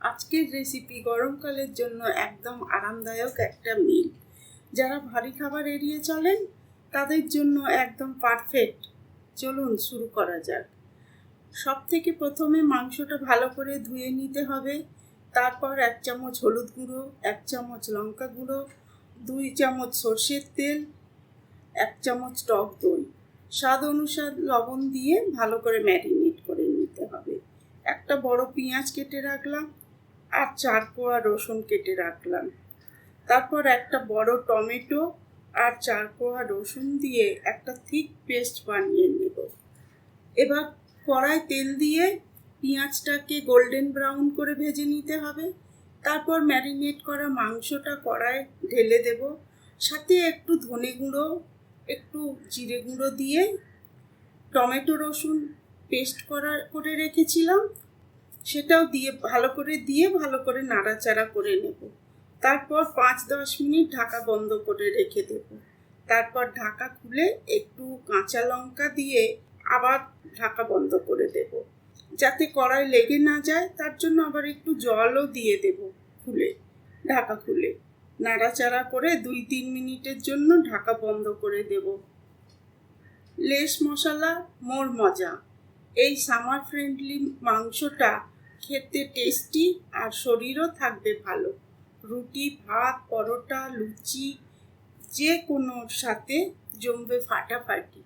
আজকের রেসিপি গরমকালের জন্য একদম আরামদায়ক একটা মিল যারা ভারী খাবার এড়িয়ে চলেন, তাদের জন্য একদম পারফেক্ট চলুন শুরু করা যাক। সব থেকে প্রথমে মাংসটা ভালো করে ধুয়ে নিতে হবে। তারপর এক চামচ হলুদ গুঁড়ো, এক চামচ লঙ্কা গুঁড়ো, দুই চামচ সর্ষের তেল, এক চামচ টক দই। স্বাদ অনুসার লবণ দিয়ে ভালো করে ম্যারিনেট করে নিতে হবে। একটা বড় পেঁয়াজ কেটে রাখলাম। আর চার কোয়া রসুন কেটে রাখলাম। তারপর একটা বড় টমেটো আর চার কোয়া রসুন দিয়ে একটা থিক পেস্ট বানিয়ে নেব। এবার কড়াই তেল দিয়ে পেঁয়াজটাকে গোল্ডেন ব্রাউন করে ভেজে নিতে হবে। তারপর ম্যারিনেট করা মাংসটা কড়ায় ঢেলে দেব। সাথে একটু ধনে গুঁড়ো, একটু জিরে গুঁড়ো দিয়ে টমেটো রসুন পেস্ট করা করে রেখেছিলাম। সেটাও দিয়ে, ভালো করে দিয়ে, ভালো করে নাড়াচাড়া করে নেব। তারপর পাঁচ দশ মিনিট ঢাকা বন্ধ করে রেখে দেব। তারপর ঢাকা খুলে একটু কাঁচা লঙ্কা দিয়ে আবার ঢাকা বন্ধ করে দেব। যাতে কড়াই লেগে না যায়, তার জন্য আবার একটু জলও দিয়ে দেব খুলে, ঢাকা খুলে। নাড়াচাড়া করে দুই তিন মিনিটের জন্য ঢাকা বন্ধ করে দেব। লেস মশলা, মোর মজা। এই সামার ফ্রেন্ডলি মাংসটা খেতে টেস্টি আর শরীরও থাকবে ভালো। রুটি, ভাত, পরোটা, লুচি যে কোনোর সাথে জমবে ফাটাফাটি।